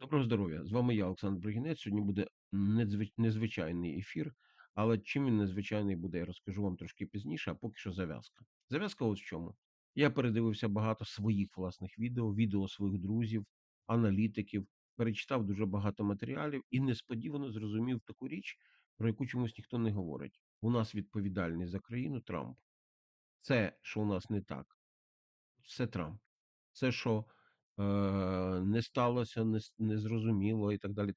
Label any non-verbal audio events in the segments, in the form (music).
Доброго здоров'я! З вами я, Олександр Бригінець. Сьогодні буде незвичайний ефір, але чим він незвичайний буде, я розкажу вам трошки пізніше, а поки що зав'язка. Зав'язка ось в чому. Я передивився багато своїх власних відео, відео своїх друзів, аналітиків, перечитав дуже багато матеріалів і несподівано зрозумів таку річ, про яку чомусь ніхто не говорить. У нас відповідальний за країну Трамп. Це, що у нас не так, все Трамп. Це, що не сталося, не, зрозуміло і так далі.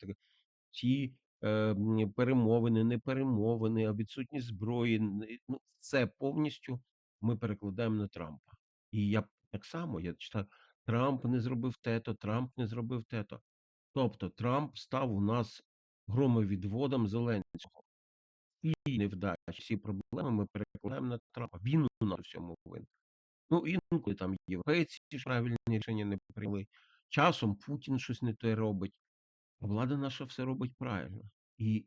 Ті е, перемовини, не перемовини, а відсутність зброї. Ну, це повністю ми перекладаємо на Трампа. І я так само я читаю, Трамп не зробив те-то, Трамп не зробив те-то. Тобто Трамп став у нас громовідводом Зеленського. І невдачі, всі проблеми ми перекладаємо на Трампа. Він у нас у всьому винен. Ну, інколи там європейці правильні рішення не прийняли. Часом Путін щось не те робить, а влада наша все робить правильно. І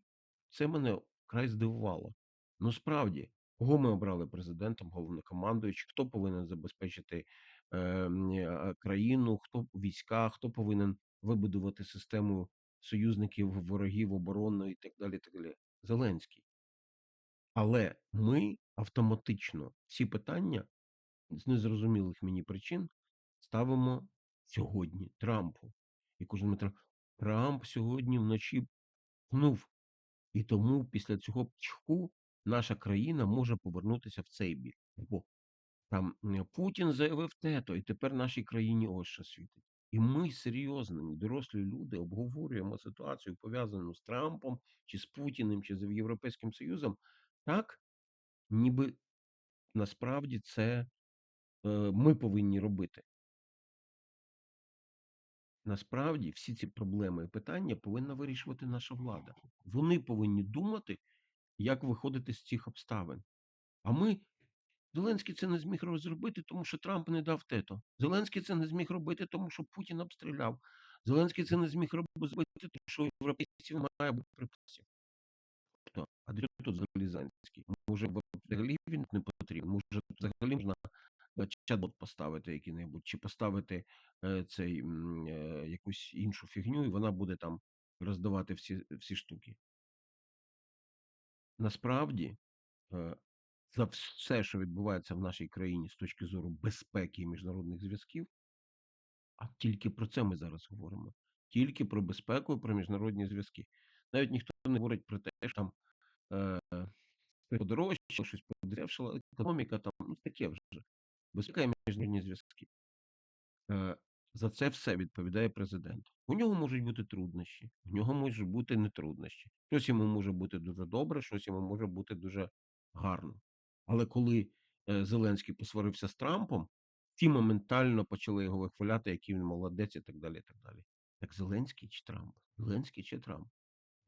це мене вкрай здивувало. Ну, справді, кого ми обрали президентом, головнокомандуючим, хто повинен забезпечити е, е, країну, хто війська, хто повинен вибудувати систему союзників, ворогів, оборону і так далі. Так далі. Зеленський. Але ми автоматично всі питання з незрозумілих мені причин ставимо сьогодні Трампу. І кожен метро Трамп сьогодні вночі пнув. І тому після цього пчху наша країна може повернутися в цей бік. Бо там Путін заявив тето, і тепер нашій країні ось що світить. І ми серйозно, дорослі люди, обговорюємо ситуацію, пов'язану з Трампом, чи з Путіним, чи з Європейським Союзом, так, ніби насправді це ми повинні робити. Насправді всі ці проблеми і питання повинна вирішувати наша влада. Вони повинні думати, як виходити з цих обставин. А ми Зеленський це не зміг зробити, тому що Трамп не дав тето. Зеленський це не зміг робити, тому що Путін обстріляв. Зеленський це не зміг роб- зробити, тому що європейців немає боєприпасів. Тобто, а чого тут взагалі Зеленський? Може, взагалі він не потрібен? Може, взагалі можна чат-бот поставити який-небудь, чи поставити е, цей е, якусь іншу фігню, і вона буде там роздавати всі, всі штуки. Насправді, е, за все, що відбувається в нашій країні з точки зору безпеки і міжнародних зв'язків, а тільки про це ми зараз говоримо. Тільки про безпеку і про міжнародні зв'язки. Навіть ніхто не говорить про те, що там е, подорожчало, щось подешевшало, економіка там, ну таке вже. Безпека і міжнародні зв'язки. Е, За це все відповідає президент. У нього можуть бути труднощі, в нього можуть бути не труднощі. Щось йому може бути дуже добре, щось йому може бути дуже гарно. Але коли е, Зеленський посварився з Трампом, ті моментально почали його вихваляти, який він молодець і так далі. і Так далі. Так Зеленський чи Трамп? Зеленський чи Трамп?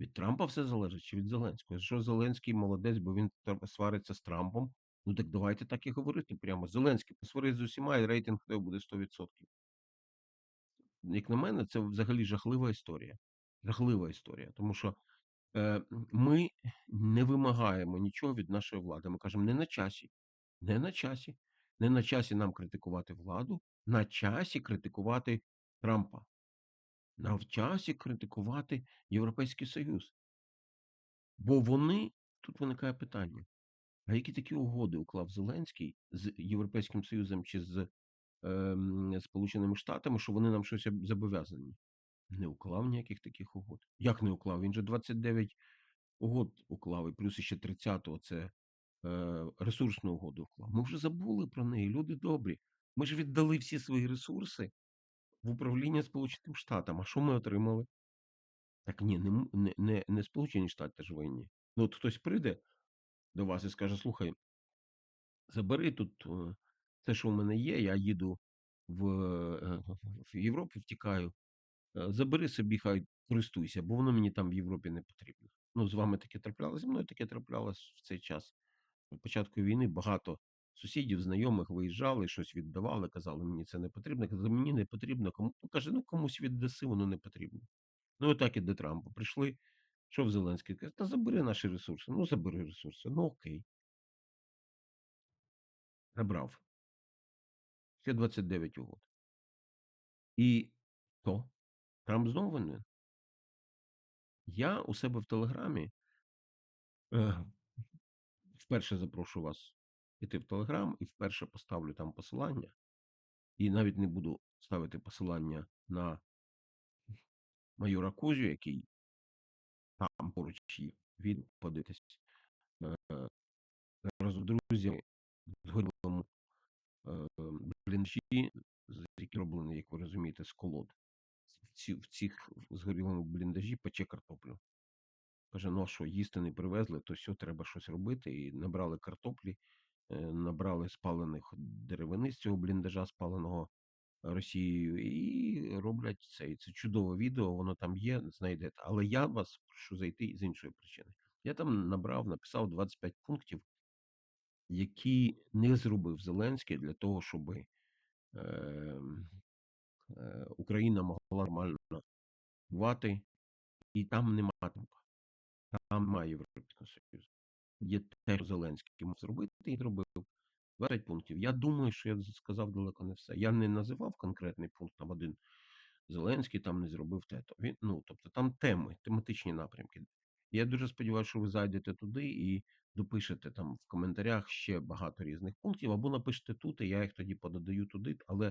Від Трампа все залежить чи від Зеленського? Якщо Зеленський молодець, бо він свариться з Трампом, ну так давайте так і говорити прямо. Зеленський посварить з усіма, і рейтинг тебе буде 100%. Як на мене, це взагалі жахлива історія. Жахлива історія. Тому що е, ми не вимагаємо нічого від нашої влади. Ми кажемо, не на часі, не на часі, не на часі нам критикувати владу, на часі критикувати Трампа, на часі критикувати Європейський Союз. Бо вони, тут виникає питання: а які такі угоди уклав Зеленський з Європейським Союзом чи з ем, Сполученими Штатами, що вони нам щось зобов'язані? Не уклав ніяких таких угод. Як не уклав? Він же 29 угод уклав, і плюс ще 30-го це е, ресурсну угоду уклав. Ми вже забули про неї, люди добрі. Ми ж віддали всі свої ресурси в управління Сполученим Штатам. А що ми отримали? Так ні, не, не, не, не Сполучені Штати ж винні. Ну, от хтось прийде до вас і скаже: слухай, забери тут е, те, що в мене є, я їду в, е, в Європу, втікаю. Е, Забери собі, хай користуйся, бо воно мені там в Європі не потрібно. Ну, з вами таке траплялося, зі мною таке траплялось в цей час. На початку війни багато сусідів, знайомих виїжджали, щось віддавали, казали, мені це не потрібно. Казали, мені не потрібно. Кому ну, каже, ну комусь віддаси, воно не потрібно. Ну, отак і до Трампа. Прийшли. Що в Зеленський? Каже, та забери наші ресурси. Ну, забери ресурси. Ну окей. Забрав. Ще 29 угод. І то Трамп знову винен? Я у себе в Телеграмі е, вперше запрошу вас піти в Телеграм і вперше поставлю там посилання. І навіть не буду ставити посилання на майора Козю, який там поруч є. Він подивитись е, разом з згорілому е, бліндажі, з- який роблений, як ви розумієте, з колод. В цих згорілому бліндажі пече картоплю. Каже, ну а що, їсти не привезли, то все, треба щось робити. І набрали картоплі, е, набрали спалених деревини з цього бліндажа, спаленого Росією, і роблять це. Це чудове відео, воно там є, знайдете. Але я вас прошу зайти з іншої причини. Я там набрав, написав 25 пунктів, які не зробив Зеленський для того, щоб е, е, Україна могла нормально воювати, і там нема Трампа, там немає Європейського Союзу. Є те, що Зеленський мав зробити і зробив. 20 пунктів. Я думаю, що я сказав далеко не все. Я не називав конкретний пункт там один. Зеленський там не зробив те. то. Він, ну, тобто там теми, тематичні напрямки. Я дуже сподіваюся, що ви зайдете туди і допишете там в коментарях ще багато різних пунктів, або напишете тут, і я їх тоді пододаю туди, але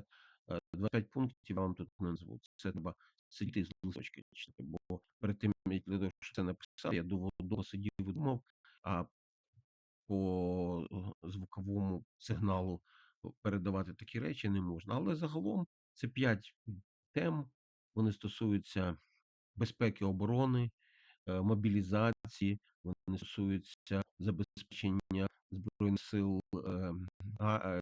е, 25 пунктів я вам тут не назву. Це треба сидіти з листочки бо перед тим, як це написав, я довго сидів і думав, а по е, звуковому сигналу передавати такі речі не можна. Але загалом це 5 тем. Вони стосуються безпеки оборони, е, мобілізації, вони стосуються забезпечення збройних сил е, е,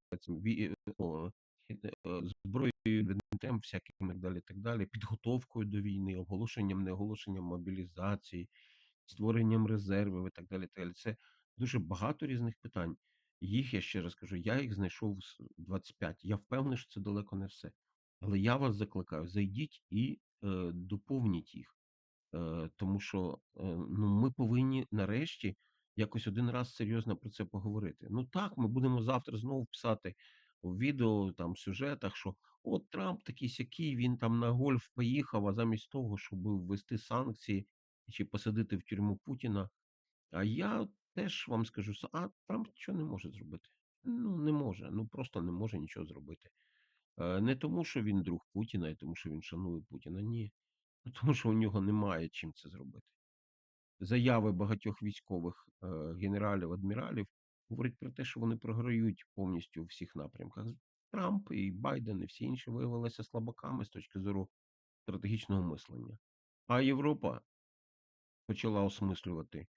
зброєю, тем, всяким так далі, так далі, підготовкою до війни, оголошенням, неоголошенням мобілізації, створенням резервів і так далі. Так далі. Це дуже багато різних питань. Їх, я ще раз кажу, я їх знайшов 25. Я впевнений, що це далеко не все. Але я вас закликаю, зайдіть і е, доповніть їх. Е, тому що е, ну, ми повинні нарешті якось один раз серйозно про це поговорити. Ну так, ми будемо завтра знову писати в відео, там, сюжетах, що от Трамп такий сякий, він там на гольф поїхав, а замість того, щоб ввести санкції чи посадити в тюрму Путіна. А я теж вам скажу, а Трамп нічого не може зробити. Ну, не може, ну просто не може нічого зробити. Е, Не тому, що він друг Путіна, і тому, що він шанує Путіна. Ні. Ну, тому що у нього немає чим це зробити. Заяви багатьох військових е, генералів, адміралів говорять про те, що вони програють повністю у всіх напрямках. Трамп і Байден, і всі інші виявилися слабаками з точки зору стратегічного мислення. А Європа почала осмислювати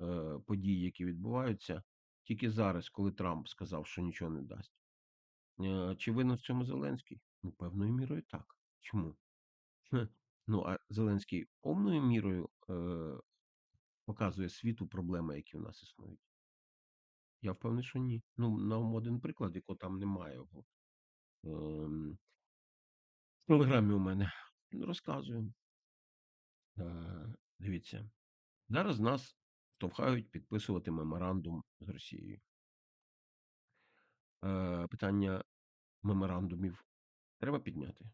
е, події, які відбуваються, тільки зараз, коли Трамп сказав, що нічого не дасть. Е, чи винен в цьому Зеленський? Ну, певною мірою так. Чому? Ну, а Зеленський повною мірою е, показує світу проблеми, які у нас існують. Я впевнений, що ні. Ну, нам один приклад, якого там немає. Ем, в телеграмі у мене Ну, розказую. Е, дивіться, зараз нас штовхають підписувати меморандум з Росією. Е, питання меморандумів треба підняти.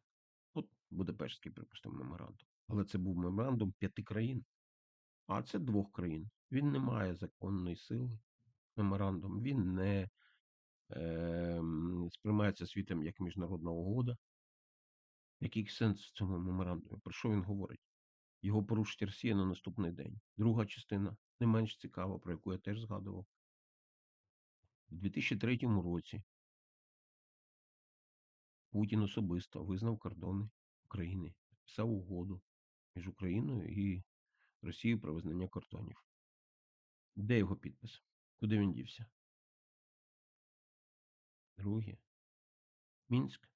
От Будапештський, припустимо, меморандум. Але це був меморандум п'яти країн, а це двох країн. Він не має законної сили. Меморандум, він не е, сприймається світом як міжнародна угода. Який сенс в цьому меморандумі? Про що він говорить? Його порушить Росія на наступний день. Друга частина, не менш цікава, про яку я теж згадував. У 2003 році Путін особисто визнав кордони України, підписав угоду між Україною і Росією про визнання кордонів. Де його підпис? Куди він дівся? Друге. Мінськ.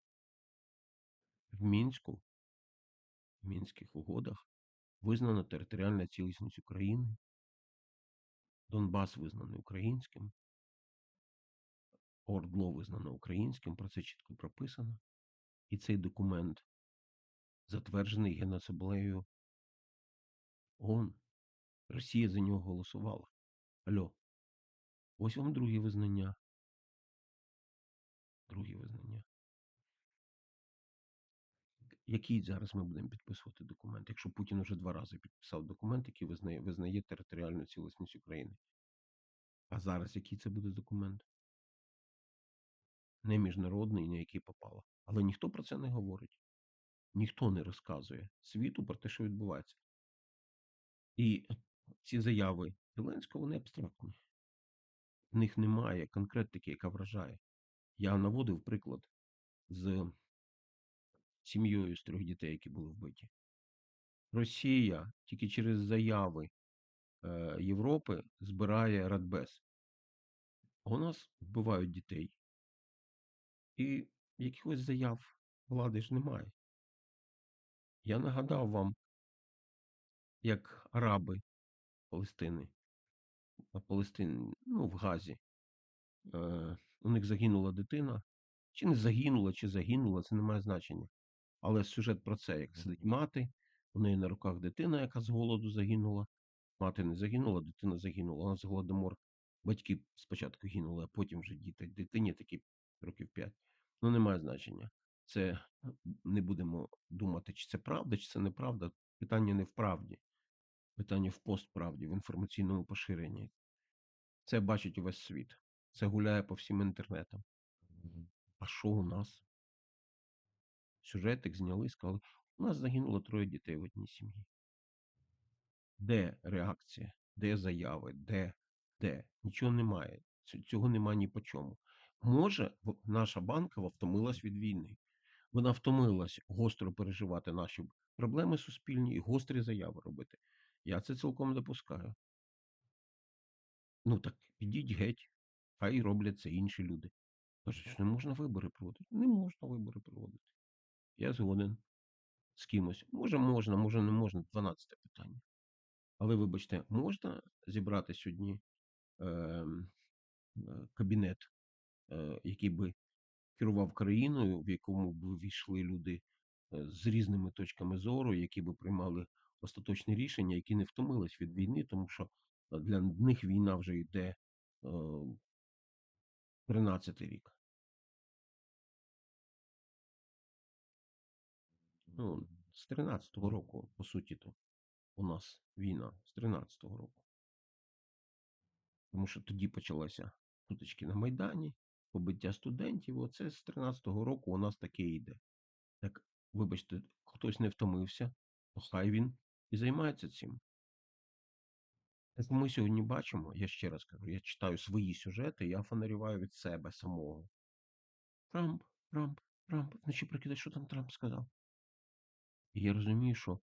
В Мінську, в Мінських угодах визнана територіальна цілісність України. Донбас визнаний українським. Ордло визнано українським, про це чітко прописано. І цей документ затверджений Генасамблеєю ООН. Росія за нього голосувала. Альо. Ось вам друге визнання. Друге визнання. Який зараз ми будемо підписувати документ, якщо Путін уже 2 рази підписав документ, який визнає визнає територіальну цілісність України? А зараз який це буде документ? Не міжнародний, не який попало. Але ніхто про це не говорить. Ніхто не розказує світу про те, що відбувається. І ці заяви Зеленського, вони абстрактні. В них немає конкретики, яка вражає. Я наводив приклад з сім'єю з трьох дітей, які були вбиті. Росія тільки через заяви е, Європи збирає Радбез. У нас вбивають дітей. І якихось заяв влади ж немає. Я нагадав вам, як араби Палестини, а Палестин, ну, в Газі, е, у них загинула дитина. Чи не загинула, чи загинула, це не має значення. Але сюжет про це, як сидить мати, у неї на руках дитина, яка з голоду загинула. Мати не загинула, дитина загинула. Вона з голодомор. Батьки спочатку гинули, а потім вже діти. Дитині такі років 5. Ну, немає значення. Це не будемо думати, чи це правда, чи це неправда. Питання не в правді. Питання в постправді, в інформаційному поширенні. Це бачить увесь світ. Це гуляє по всім інтернетам. А що у нас? Сюжетик зняли, сказали, у нас загинуло троє дітей в одній сім'ї. Де реакція? Де заяви? Де? Де? Нічого немає. Цього немає ні по чому. Може, наша банкова втомилась від війни. Вона втомилась гостро переживати наші проблеми суспільні і гострі заяви робити. Я це цілком допускаю. Ну так підіть геть, хай роблять це інші люди. Кажуть, що не можна вибори проводити. Не можна вибори проводити. Я згоден з кимось. Може, можна, може, не можна. 12 питання. Але вибачте, можна зібрати сьогодні ем, е, кабінет, е, який би керував країною, в якому б війшли люди е, з різними точками зору, які би приймали остаточні рішення, які не втомились від війни, тому що е, для них війна вже йде е, 13 рік. Ну, з 13-го року, по суті, то у нас війна з 13-го року. Тому що тоді почалися сутички на Майдані, побиття студентів. Оце з 13-го року у нас таке йде. Так, вибачте, хтось не втомився, то хай він і займається цим. Так ми сьогодні бачимо, я ще раз кажу, я читаю свої сюжети, я фонарюваю від себе самого. Трамп, Трамп, Трамп, вночі прикидай, що там Трамп сказав. І я розумію, що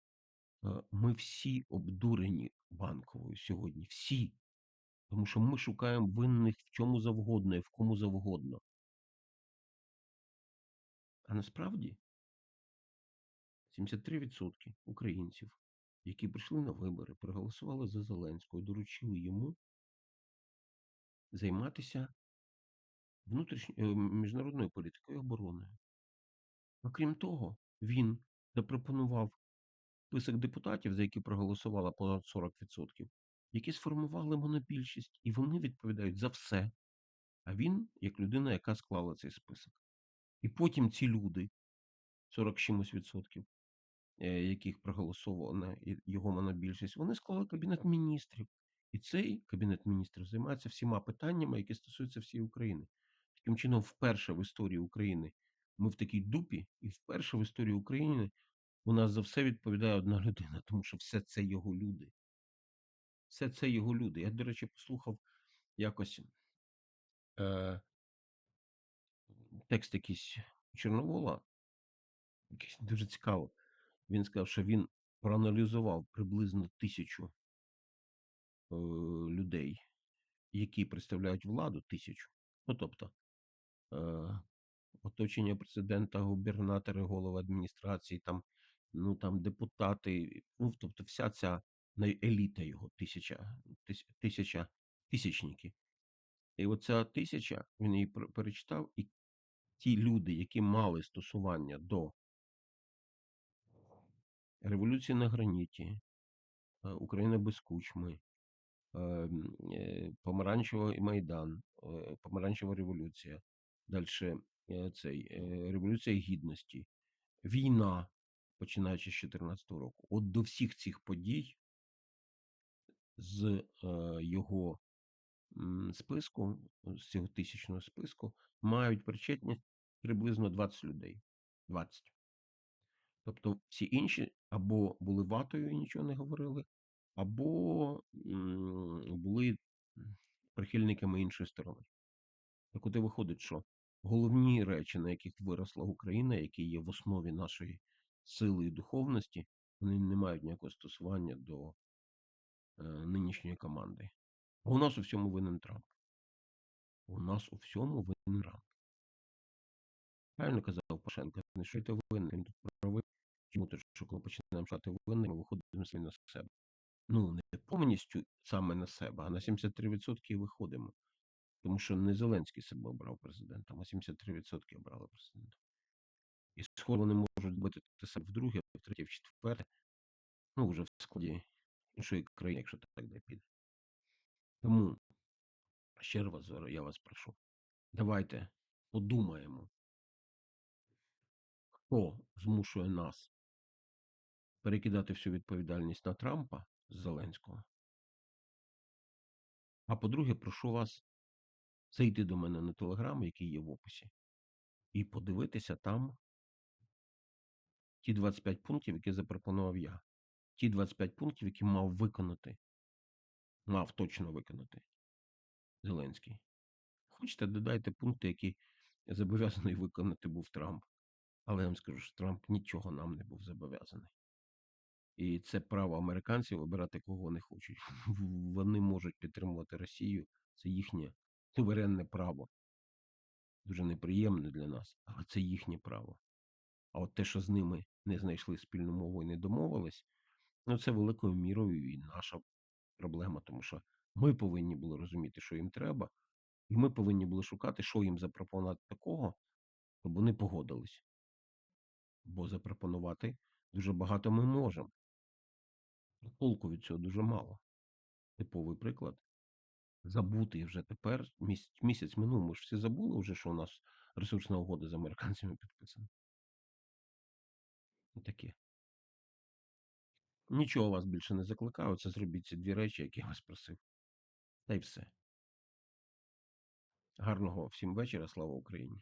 е, ми всі обдурені банковою сьогодні. Всі. Тому що ми шукаємо винних в чому завгодно і в кому завгодно. А насправді 73% українців, які прийшли на вибори, проголосували за Зеленського і доручили йому займатися внутрішньою е, міжнародною політикою і обороною. Окрім того, він запропонував список депутатів, за які проголосувало понад 40%, які сформували монобільшість, і вони відповідають за все. А він, як людина, яка склала цей список. І потім ці люди, 40 чимось відсотків, е, яких проголосовувала його монобільшість, вони склали кабінет міністрів. І цей кабінет міністрів займається всіма питаннями, які стосуються всієї України. Таким чином, вперше в історії України ми в такій дупі, і вперше в історії України у нас за все відповідає одна (laughs) людина, тому що все це його люди. Все це його люди. Я, до речі, послухав якось е, текст якийсь Чорновола, якийсь дуже цікаво. Він сказав, що він проаналізував приблизно тисячу е, людей, які представляють владу, тисячу. Ну, тобто, е, оточення президента, губернатори, голови адміністрації, там, ну, там депутати, ну, тобто вся ця еліта його, тисяча, тис- тисяча, тисячники. І оця тисяча, він її перечитав, і ті люди, які мали стосування до революції на граніті, е, Україна без кучми, е, м, е, Помаранчевий Майдан, е, Помаранчева революція, далі цей, е, Революція Гідності, війна, починаючи з 14-го року. От до всіх цих подій з е, його списку, з цього тисячного списку, мають причетність приблизно 20 людей. 20. Тобто всі інші або були ватою і нічого не говорили, або були прихильниками іншої сторони. Так от і виходить, що головні речі, на яких виросла Україна, які є в основі нашої сили і духовності, вони не мають ніякого стосування до е, нинішньої команди. У нас у всьому винен Трамп. У нас у всьому винен Трамп. Правильно казав Порошенко, не що ти винен, він тут правий. Чому то, що коли починаємо шати винним, ми виходимо самі на себе. Ну, не повністю саме на себе, а на 73% виходимо. Тому що не Зеленський себе обрав президентом, а 73% обрали президентом. І скоро вони можуть бути те саме вдруге, в третє, в четверте, ну вже в складі іншої країни, якщо так де піде. Тому ще раз я вас прошу, давайте подумаємо, хто змушує нас перекидати всю відповідальність на Трампа з Зеленського. А по-друге, прошу вас зайти до мене на телеграм, який є в описі, і подивитися там ті 25 пунктів, які запропонував я. Ті 25 пунктів, які мав виконати, мав точно виконати Зеленський. Хочете, додайте пункти, які зобов'язаний виконати був Трамп. Але я вам скажу, що Трамп нічого нам не був зобов'язаний. І це право американців обирати кого вони хочуть. (laughs) Вони можуть підтримувати Росію. Це їхнє суверенне право. Дуже неприємне для нас, але це їхнє право. А от те, що з ними не знайшли спільну мову і не домовились, ну це великою мірою і наша проблема, тому що ми повинні були розуміти, що їм треба, і ми повинні були шукати, що їм запропонувати такого, щоб вони погодились. Бо запропонувати дуже багато ми можемо. Толку від цього дуже мало. Типовий приклад. Забути вже тепер, місяць, місяць минув, ми ж всі забули вже, що у нас ресурсна угода з американцями підписана. Таке. Нічого вас більше не закликаю, це зробіть ці дві речі, які я вас просив. Та й все. Гарного всім вечора, слава Україні!